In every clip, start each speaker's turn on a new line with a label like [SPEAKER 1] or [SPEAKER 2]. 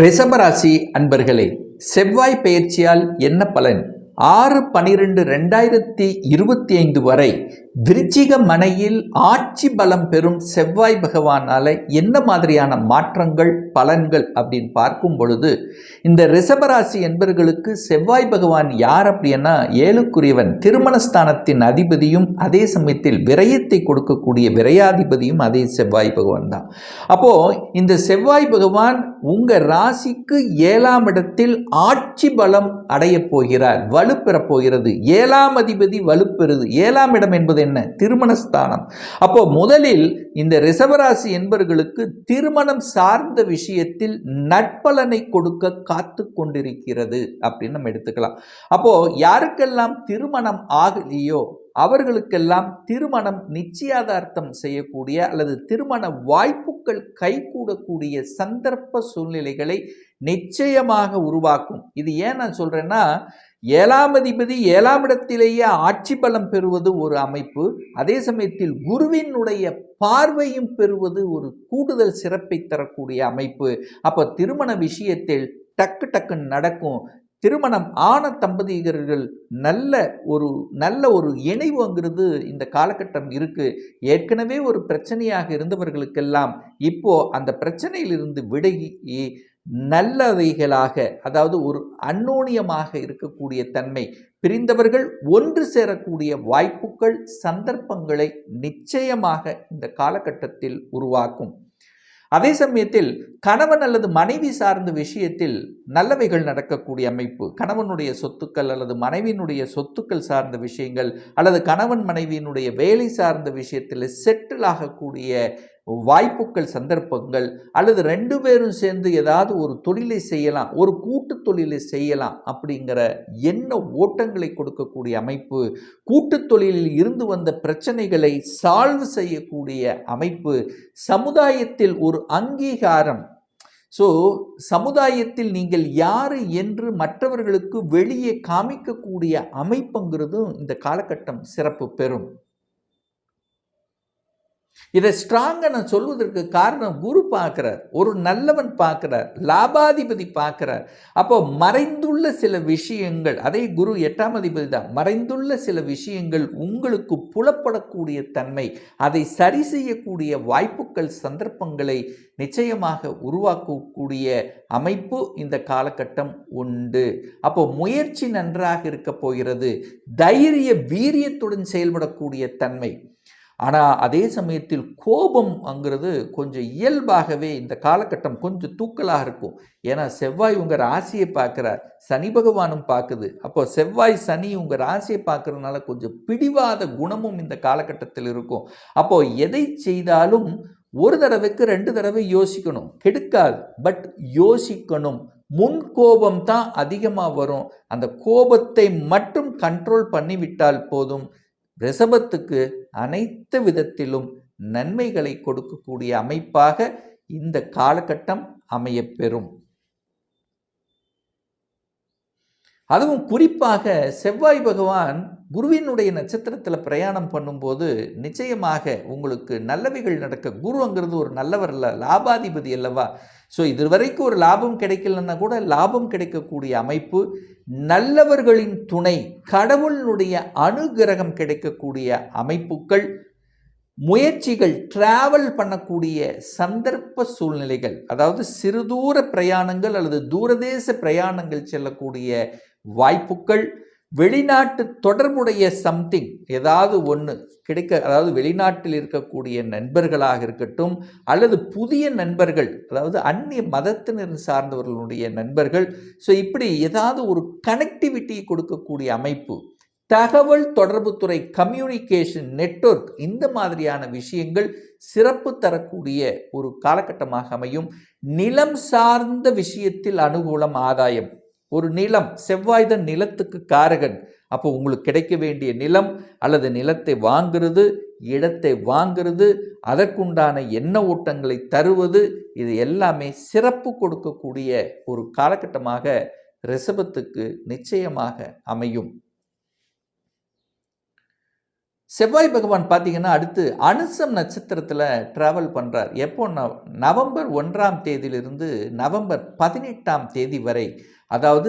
[SPEAKER 1] ரிஷபராசி அன்பர்களே செவ்வாய் பயிற்சியால் என்ன பலன்? ஆறு பனிரெண்டு ரெண்டாயிரத்தி இருபத்தி ஐந்து வரை விருச்சிக மனையில் ஆட்சி பலம் பெறும் செவ்வாய் பகவானால் என்ன மாதிரியான மாற்றங்கள் பலன்கள் அப்படின்னு பார்க்கும் பொழுது இந்த ரிஷபராசி என்பர்களுக்கு செவ்வாய் பகவான் யார் அப்படின்னா ஏழுக்குரியவன் திருமணஸ்தானத்தின் அதிபதியும் அதே சமயத்தில் விரயத்தை கொடுக்கக்கூடிய விரையாதிபதியும் அதே செவ்வாய் பகவான் தான். அப்போது இந்த செவ்வாய் பகவான் உங்கள் ராசிக்கு ஏழாம் இடத்தில் ஆட்சி பலம் அடையப் போகிறார். வலுப்பெறப் போகிறது ஏழாம் அதிபதி வலுப்பெறுது. ஏழாம் இடம் என்பது என்ன? திருமணஸ்தானம். அப்போ முதலில் இந்த ரிசவராசி என்பவர்களுக்கு திருமணம் சார்ந்த விஷயத்தில் நட்பலனை கொடுக்க காத்து கொண்டிருக்கிறது அப்படின்னு நம்ம எடுத்துக்கலாம். அப்போ யாருக்கெல்லாம் திருமணம் ஆகலையோ அவர்களுக்கெல்லாம் திருமணம் நிச்சயதார்த்தம் செய்யக்கூடிய அல்லது திருமண வாய்ப்புகள் கைகூடக்கூடிய சந்தர்ப்ப சூழ்நிலைகளை நிச்சயமாக உருவாக்கும். இது ஏன் நான் சொல்றேன்னா ஏழாம் அதிபதி ஏழாம் இடத்திலேயே ஆட்சி பலம் பெறுவது ஒரு அமைப்பு அதே சமயத்தில் குருவினுடைய பார்வையும் பெறுவது ஒரு கூடுதல் சிறப்பை தரக்கூடிய அமைப்பு. அப்போ திருமண விஷயத்தில் டக்கு டக்குன்னு நடக்கும். திருமணம் ஆன தம்பதியர்கள் நல்ல ஒரு நல்ல ஒரு இணைவுங்கிறது இந்த காலகட்டம் இருக்குது ஏற்கனவே ஒரு பிரச்சனையாக இருந்தவர்களுக்கெல்லாம் இப்போ அந்த பிரச்சனையிலிருந்து விடகி நல்லவைகளாக அதாவது ஒரு அன்னோனியமாக இருக்கக்கூடிய தன்மை பிரிந்தவர்கள் ஒன்று சேரக்கூடிய வாய்ப்புகள் சந்தர்ப்பங்களை நிச்சயமாக இந்த காலகட்டத்தில் உருவாக்கும். அதே சமயத்தில் கணவன் அல்லது மனைவி சார்ந்த விஷயத்தில் நல்லவைகள் நடக்கக்கூடிய அமைப்பு கணவனுடைய சொத்துக்கள் அல்லது மனைவியினுடைய சொத்துக்கள் சார்ந்த விஷயங்கள் அல்லது கணவன் மனைவியினுடைய வேலை சார்ந்த விஷயத்தில் செட்டில் ஆகக்கூடிய வாய்ப்புகள் சந்தர்ப்பங்கள் அல்லது ரெண்டு பேரும் சேர்ந்து ஏதாவது ஒரு தொழிலை செய்யலாம் ஒரு கூட்டு தொழிலை செய்யலாம் அப்படிங்கிற என்ன ஓட்டங்களை கொடுக்கக்கூடிய அமைப்பு கூட்டு தொழிலில் இருந்து வந்த பிரச்சனைகளை சால்வ் செய்யக்கூடிய அமைப்பு சமுதாயத்தில் ஒரு அங்கீகாரம். ஸோ சமுதாயத்தில் நீங்கள் யார் என்று மற்றவர்களுக்கு வெளியே காமிக்கக்கூடிய அமைப்புங்கிறதும் இந்த காலகட்டம் சிறப்பு பெறும். இதை ஸ்ட்ராங்காக நான் சொல்வதற்கு காரணம் குரு பார்க்குறார் ஒரு நல்லவன் பார்க்குறார் லாபாதிபதி பார்க்குறார். அப்போ மறைந்துள்ள சில விஷயங்கள் அதே குரு எட்டாம் அதிபதி தான் மறைந்துள்ள சில விஷயங்கள் உங்களுக்கு புலப்படக்கூடிய தன்மை அதை சரி செய்யக்கூடிய வாய்ப்புகள் சந்தர்ப்பங்களை நிச்சயமாக உருவாக்கக்கூடிய அமைப்பு இந்த காலகட்டம் உண்டு. அப்போ முயற்சி நன்றாக இருக்க போகிறது தைரிய வீரியத்துடன் செயல்படக்கூடிய தன்மை. ஆனால் அதே சமயத்தில் கோபம்ங்கிறது கொஞ்சம் இயல்பாகவே இந்த காலகட்டம் கொஞ்சம் தூக்கலாக இருக்கும். ஏன்னா செவ்வாய் உங்கள் ராசியை பார்க்குறார். சனி பகவானும் பார்க்குது. அப்போ செவ்வாய் சனி உங்கள் ராசியை பார்க்குறதுனால கொஞ்சம் பிடிவாத குணமும் இந்த காலகட்டத்தில் இருக்கும். அப்போ எதை செய்தாலும் ஒரு தடவைக்கு ரெண்டு தடவை யோசிக்கணும். கெடுக்காது. பட் யோசிக்கணும். முன் கோபம் தான் அதிகமாக வரும். அந்த கோபத்தை மட்டும் கண்ட்ரோல் பண்ணிவிட்டால் போதும். ரிஷபத்துக்கு அனைத்து விதத்திலும் நன்மைகளை கொடுக்கக்கூடிய அமைப்பாக இந்த காலகட்டம் அமையப்பெறும். அதுவும் குறிப்பாக செவ்வாய் பகவான் குருவினுடைய நட்சத்திரத்தில் பிரயாணம் பண்ணும்போது நிச்சயமாக உங்களுக்கு நல்லவைகள் நடக்க குருங்கிறது ஒரு நல்லவர் அல்ல லாபாதிபதி அல்லவா? ஸோ இது வரைக்கும் ஒரு லாபம் கிடைக்கலன்னா கூட லாபம் கிடைக்கக்கூடிய அமைப்பு நல்லவர்களின் துணை கடவுளினுடைய அனுகிரகம் கிடைக்கக்கூடிய அமைப்புகள் முயற்சிகள் டிராவல் பண்ணக்கூடிய சந்தர்ப்ப சூழ்நிலைகள் அதாவது சிறுதூர பிரயாணங்கள் அல்லது தூரதேச பிரயாணங்கள் செல்லக்கூடிய வாய்ப்புகள் வெளிநாட்டு தொடர்புடைய சம்திங் ஏதாவது ஒன்று கிடைக்க அதாவது வெளிநாட்டில் இருக்கக்கூடிய நண்பர்களாக இருக்கட்டும் அல்லது புதிய நண்பர்கள் அதாவது அந்நிய மதத்தினர் சார்ந்தவர்களுடைய நண்பர்கள். ஸோ இப்படி ஏதாவது ஒரு கனெக்டிவிட்டி கொடுக்கக்கூடிய அமைப்பு தகவல் தொடர்புத்துறை கம்யூனிகேஷன் நெட்வொர்க் இந்த மாதிரியான விஷயங்கள் சிறப்பு தரக்கூடிய ஒரு காலகட்டமாக அமையும். நிலம் சார்ந்த விஷயத்தில் அனுகூலம் ஆதாயம். ஒரு நிலம் செவ்வாய்தன் நிலத்துக்கு காரகன். அப்போ உங்களுக்கு கிடைக்க வேண்டிய நிலம் அல்லது நிலத்தை வாங்குறது இடத்தை வாங்குறது அதற்குண்டான எண்ண ஓட்டங்களை தருவது இது எல்லாமே சிறப்பு கொடுக்கக்கூடிய ஒரு காலகட்டமாக ரிஷபத்துக்கு நிச்சயமாக அமையும். செவ்வாய் பகவான் பார்த்தீங்கன்னா அடுத்து அனுசம் நட்சத்திரத்தில் ட்ராவல் பண்ணுறார் எப்போ? நவம்பர் ஒன்றாம் தேதியிலிருந்து நவம்பர் பதினெட்டாம் தேதி வரை. அதாவது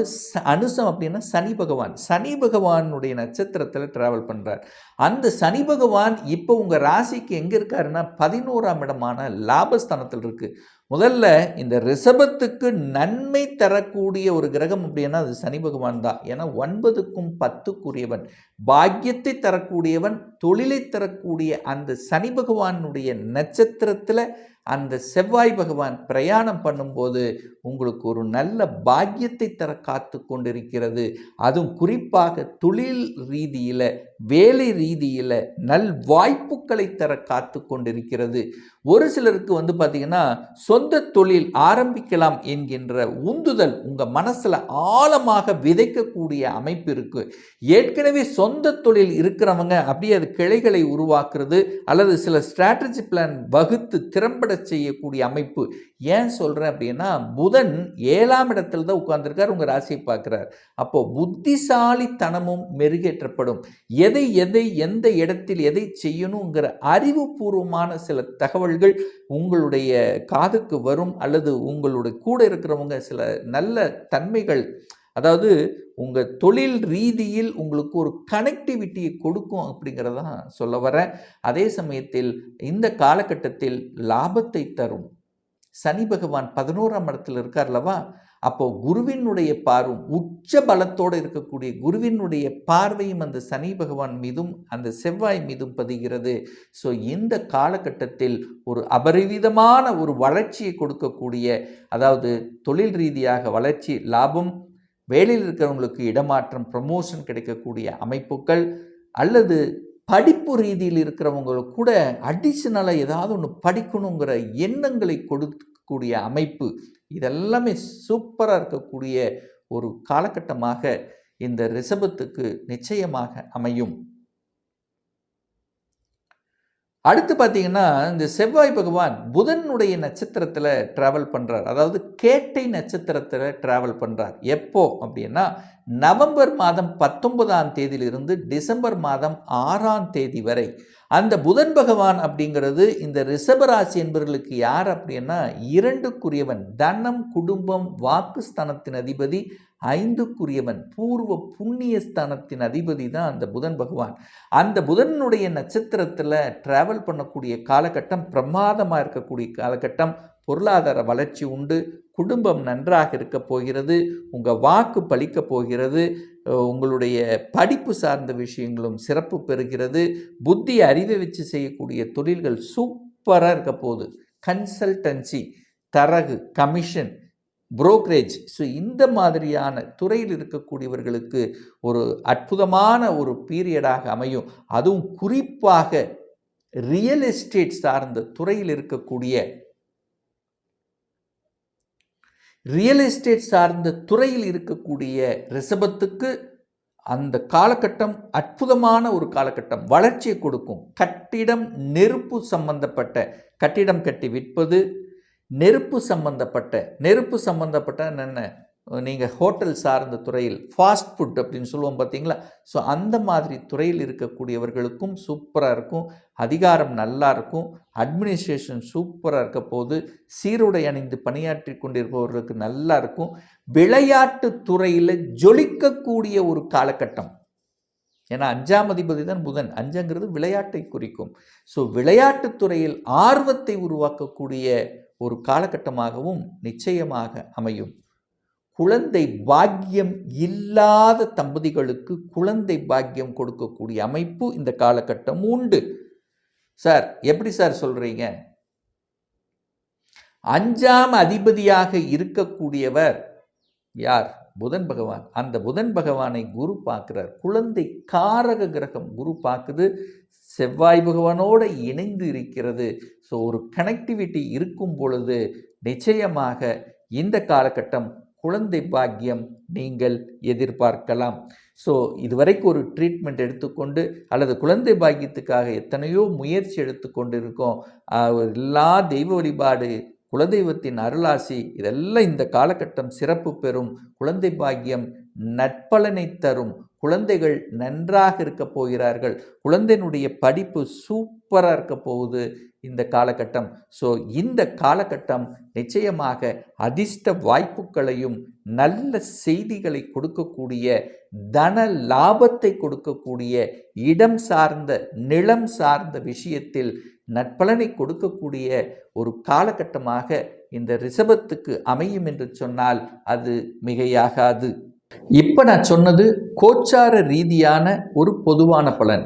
[SPEAKER 1] அனுசம் அப்படின்னா சனி பகவான். சனி பகவானுடைய நட்சத்திரத்தில் ட்ராவல் பண்ணுறார் அந்த சனி பகவான் இப்போ உங்கள் ராசிக்கு எங்கே இருக்காருன்னா பதினோராம் இடமான லாபஸ்தானத்தில் இருக்குது முதல்ல இந்த ரிஷபத்துக்கு நன்மை தரக்கூடிய ஒரு கிரகம் அப்படின்னா அது சனி பகவான் தான். ஏன்னா ஒன்பதுக்கும் பத்துக்குரியவன். பாக்கியத்தை தரக்கூடியவன் தொழிலை தரக்கூடிய அந்த சனி பகவானுடைய நட்சத்திரத்தில் அந்த செவ்வாய் பகவான் பிரயாணம் பண்ணும்போது உங்களுக்கு ஒரு நல்ல பாக்கியத்தை தர காத்து கொண்டிருக்கிறது. அதுவும் குறிப்பாக தொழில் ரீதியில் வேலை ரீதியில் நல் வாய்ப்புகளை தர காத்து கொண்டிருக்கிறது. ஒரு சிலருக்கு வந்து பார்த்திங்கன்னா சொந்த தொழில் ஆரம்பிக்கலாம் என்கின்ற உந்துதல் உங்கள் மனசில் ஆழமாக விதைக்கக்கூடிய அமைப்பு இருக்குது ஏற்கனவே சொந்த தொழில் இருக்கிறவங்க அப்படியே அது கிளைகளை உருவாக்குறது அல்லது சில ஸ்ட்ராட்டஜி பிளான் வகுத்து திறம்பட செய்யக்கூடிய அமைப்பு. ஏன் சொல்கிறேன் அப்படின்னா புதன் ஏழாம் இடத்துல தான் உட்காந்துருக்கார் உங்கள் ராசியை பார்க்குறார். அப்போ புத்திசாலித்தனமும் மெருகேற்றப்படும். எதை எதை எந்த இடத்தில் எதை செய்யணுங்கிற அறிவுபூர்வமான சில தகவல்கள் உங்களுடைய காதுக்கு வரும் அல்லது உங்களுடைய கூட இருக்கிறவங்க சில நல்ல தன்மைகள் அதாவது உங்கள் தொழில் ரீதியில் உங்களுக்கு ஒரு கனெக்டிவிட்டியை கொடுக்கும் அப்படிங்கிறதான் சொல்ல வரேன். அதே சமயத்தில் இந்த காலகட்டத்தில் லாபத்தை தரும். சனி பகவான் பதினோராம் இடத்துல இருக்கார்லவா அப்போ குருவினுடைய பார்வும் உச்ச பலத்தோடு இருக்கக்கூடிய குருவினுடைய பார்வையும் அந்த சனி பகவான் மீதும் அந்த செவ்வாய் மீதும் பதிகிறது. ஸோ இந்த காலகட்டத்தில் ஒரு அபரிவிதமான ஒரு வளர்ச்சியை கொடுக்கக்கூடிய அதாவது தொழில் ரீதியாக வளர்ச்சி லாபம் வேலையில் இருக்கிறவங்களுக்கு இடமாற்றம் ப்ரமோஷன் கிடைக்கக்கூடிய அமைப்புகள் அல்லது படிப்பு ரீதியில் இருக்கிறவங்களுக்கு கூட அடிஷ்னலாக ஏதாவது ஒன்று படிக்கணுங்கிற எண்ணங்களை கொடுக்கக்கூடிய அமைப்பு இதெல்லாமே சூப்பராக இருக்கக்கூடிய ஒரு காலகட்டமாக இந்த ரிஷபத்துக்கு நிச்சயமாக அமையும். அடுத்து பார்த்தீங்கன்னா இந்த செவ்வாய் பகவான் புதனுடைய நட்சத்திரத்தில் ட்ராவல் பண்ணுறார் அதாவது கேட்டை நட்சத்திரத்தில் ட்ராவல் பண்ணுறார் எப்போ? அப்படின்னா நவம்பர் மாதம் பத்தொன்பதாம் தேதியிலிருந்து டிசம்பர் மாதம் ஆறாம் தேதி வரை. அந்த புதன் பகவான் அப்படிங்கிறது இந்த ரிஷபராசி என்பவர்களுக்கு யார் அப்படின்னா இரண்டுக்குரியவன். தனம் குடும்பம் வாக்குஸ்தானத்தின் அதிபதி ஐந்துக்குரியவன். பூர்வ புண்ணிய ஸ்தானத்தின் அதிபதி தான் அந்த புதன் பகவான். அந்த புதனுடைய நட்சத்திரத்தில் ட்ராவல் பண்ணக்கூடிய காலகட்டம் பிரமாதமாக இருக்கக்கூடிய காலகட்டம். பொருளாதார வளர்ச்சி உண்டு குடும்பம் நன்றாக இருக்க போகிறது உங்கள் வாக்கு பலிக்க போகிறது உங்களுடைய படிப்பு சார்ந்த விஷயங்களும் சிறப்பு பெறுகிறது புத்தி அறிவை வச்சு செய்யக்கூடிய தொழில்கள் சூப்பராக இருக்க போகுது. கன்சல்டன்சி தரகு கமிஷன் புரோக்கரேஜ். ஸோ இந்த மாதிரியான துறையில் இருக்கக்கூடியவர்களுக்கு ஒரு அற்புதமான ஒரு பீரியடாக அமையும். அதுவும் குறிப்பாக ரியல் எஸ்டேட் சார்ந்த துறையில் இருக்கக்கூடிய ரியல் எஸ்டேட் சார்ந்த துறையில் இருக்கக்கூடிய ரிஷபத்துக்கு அந்த காலகட்டம் அற்புதமான ஒரு காலகட்டம். வளர்ச்சியை கொடுக்கும். கட்டிடம் நெருப்பு சம்பந்தப்பட்ட கட்டிடம் கட்டி விற்பது நெருப்பு சம்பந்தப்பட்ட நெருப்பு சம்பந்தப்பட்ட என்னென்ன நீங்கள் ஹோட்டல் சார்ந்த துறையில் ஃபாஸ்ட் ஃபுட் அப்படின்னு சொல்லுவோம் பார்த்தீங்களா? ஸோ அந்த மாதிரி துறையில் இருக்கக்கூடியவர்களுக்கும் சூப்பராக இருக்கும். அதிகாரம் நல்லா இருக்கும். அட்மினிஸ்ட்ரேஷன் சூப்பராக இருக்க போது சீருடை அணிந்து பணியாற்றி கொண்டிருப்பவர்களுக்கு நல்லா இருக்கும். விளையாட்டு துறையில் ஜொலிக்கக்கூடிய ஒரு காலகட்டம். ஏன்னா அஞ்சாம் அதிபதி தான் புதன். அஞ்சுங்கிறது விளையாட்டை குறிக்கும். ஸோ விளையாட்டு துறையில் ஆர்வத்தை உருவாக்கக்கூடிய ஒரு காலகட்டமாகவும் நிச்சயமாக அமையும். குழந்தை பாக்கியம் இல்லாத தம்பதிகளுக்கு குழந்தை பாக்கியம் கொடுக்கக்கூடிய அமைப்பு இந்த காலகட்டம் உண்டு. சார் எப்படி சார் சொல்கிறீங்க அஞ்சாம் அதிபதியாக இருக்கக்கூடியவர் யார்? புதன் பகவான். அந்த புதன் பகவானை குரு பார்க்கிறார். குழந்தை காரக கிரகம் குரு பார்க்குது. செவ்வாய் பகவானோடு இணைந்து இருக்கிறது. ஸோ ஒரு கனெக்டிவிட்டி இருக்கும் பொழுது நிச்சயமாக இந்த காலகட்டம் குழந்தை பாக்கியம் நீங்கள் எதிர்பார்க்கலாம். ஸோ இதுவரைக்கும் ஒரு ட்ரீட்மெண்ட் எடுத்துக்கொண்டு அல்லது குழந்தை பாக்கியத்துக்காக எத்தனையோ முயற்சி எடுத்துக்கொண்டு இருக்கோம் எல்லா தெய்வ வழிபாடு குலதெய்வத்தின் அருளாசி இதெல்லாம் இந்த காலகட்டம் சிறப்பு பெறும். குழந்தை பாக்கியம் நற்பலனை தரும். குழந்தைகள் நன்றாக இருக்க போகிறார்கள். குழந்தையினுடைய படிப்பு சூப்பராக இருக்க போகுது இந்த காலகட்டம். ஸோ இந்த காலகட்டம் நிச்சயமாக அதிர்ஷ்ட வாய்ப்புகளையும் நல்ல செய்திகளை கொடுக்கக்கூடிய தன லாபத்தை கொடுக்கக்கூடிய இடம் சார்ந்த நிலம் சார்ந்த விஷயத்தில் நற்பலனை கொடுக்கக்கூடிய ஒரு காலகட்டமாக இந்த ரிஷபத்துக்கு அமையும் என்று சொன்னால் அது மிகையாகாது. இப்போ நான் சொன்னது கோச்சார ரீதியான ஒரு பொதுவான பலன்.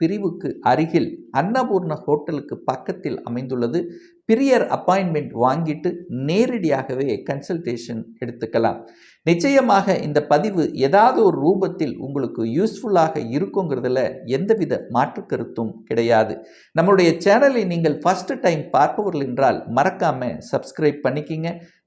[SPEAKER 1] பிரிவுக்கு அருகில் அன்னபூர்ண ஹோட்டலுக்கு பக்கத்தில் அமைந்துள்ளது. பிரியர் அப்பாயின்மெண்ட் வாங்கிட்டு நேரடியாகவே கன்சல்டேஷன் எடுத்துக்கலாம். நிச்சயமாக இந்த பதிவு ஏதாவது ஒரு ரூபத்தில் உங்களுக்கு யூஸ்ஃபுல்லாக இருக்குங்கிறதுல எந்தவித மாற்று கருத்தும் கிடையாது. நம்மளுடைய சேனலை நீங்கள் ஃபஸ்ட்டு டைம் பார்ப்பவர்கள் என்றால் மறக்காமல் சப்ஸ்கிரைப் பண்ணிக்கிங்க.